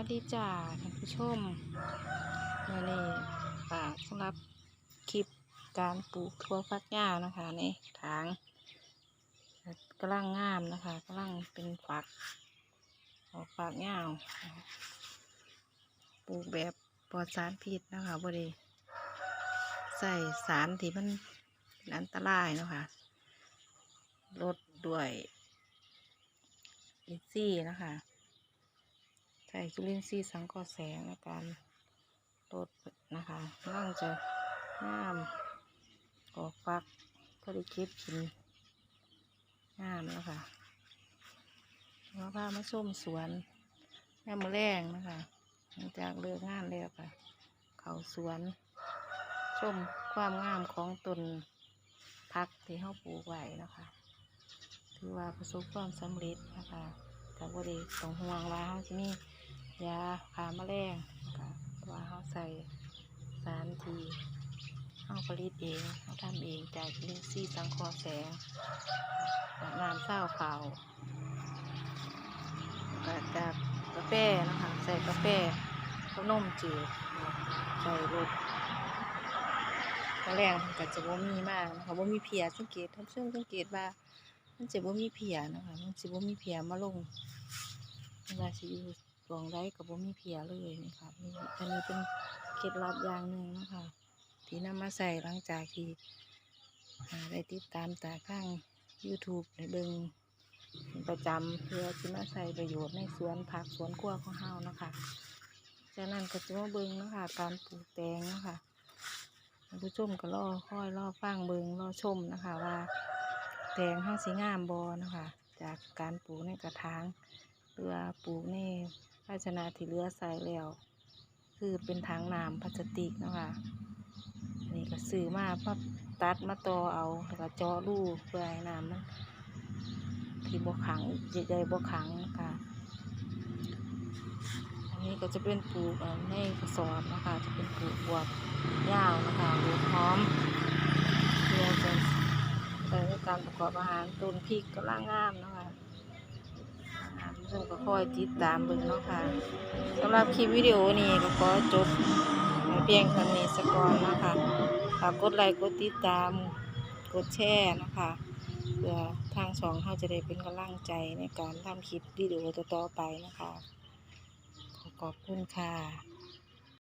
วัสดีจ้าท่านผู้ชมวันนี้ฝากสำหรับคลิปการปลูกทั่วฟักยานะคะในถางกำลังงามนะคะกำลังเป็นฝักออกฝักยาวนะคะปลูกแบบปลอดสารพิษนะคะบริใส่สารที่มันอันตรายนะคะลดด้วยอินซี่นะคะ ใช้จุลินทรีย์สังเคราะห์แสงในการลดนะคะร่างจะงามออกฟักก็ได้เก็บกินงามแล้วค่ะมาพามาชมสวนแม่มะแรงนะคะหลังจากเลิกงานแล้วค่ะ เขาสวนชมความงามของต้นพักที่เขาปลูกไว้นะคะถือว่าประสบความสำเร็จนะคะแต่ว่าด้ต้องห่วงว่าเขาจะมี ยาฆ่าแมลงนะคะเพราะว่าเขาใส่สารทีเขาผลิตเองเขาทำเองจากลินซี่สังคราะห์แสงจากน้ำเศร้าขาวก็จากกาแฟนะคะใส่กาแฟข้าวนมจืดใส่รสแมลงมันก็จะบ่มีมากนะคะบ่มีเพียสังเกตท่านซึ่งสังเกตว่ามันจะบ่มีเพียนะคะมันจะบ่มีเพียมาลงเวลาสิอยู่ ดวงได้กับว่มีเพียเลยนะครับนี่อันนี้เป็นเคล็ดลับอย่างหนึ่งนะคะที่นำมาใส่หลังจากที่ได้ติดตามจาข้าง YouTube ในเบิงเป็นประจำเพื่อที่มาใส่ประโยชน์ในสวนผักสวนครัวของเฮานะคะจากนั้นก็จะมาเบิงนะคะการปลูกแตงนะคะผู้ชมก็รอค่อยรอฟังเบิงรอชมนะคะว่าแตงห้าสีงามบอนะคะ จากการปลูกในกระถางหรือว่าปลูกใน ภาชนะที่เหลือใส่แล้ว คือเป็นถังน้ำพลาสติกนะคะนี่ก็ซื้อมาพับตัดมาต่อเอาแล้วก็เจาะรูเพื่อให้น้ำมันที่บกขังใหญ่ๆบกขังนะคะอันนี้ก็จะเป็นปลูกเอ่อในกระสอบนะคะจะเป็นปลูกบวบยาวนะคะบวบหอมเพื่อจะใช้ในการประกอบอาหารต้นพริกกำลังงามนะคะ ชมก็คอยติดตามเบิ่งเนาะค่ะสำหรับคลิปวิดีโอนี้ก็ขอจบเพียงเท่านี้สักก่อนเนาะค่ะฝากกดไลค์กดติดตามกดแชร์นะคะเพื่อทางสองเขาจะได้เป็นกำลังใจในการทำคลิปวิดีโอต่อๆไปนะคะ ขอขอบคุณค่ะ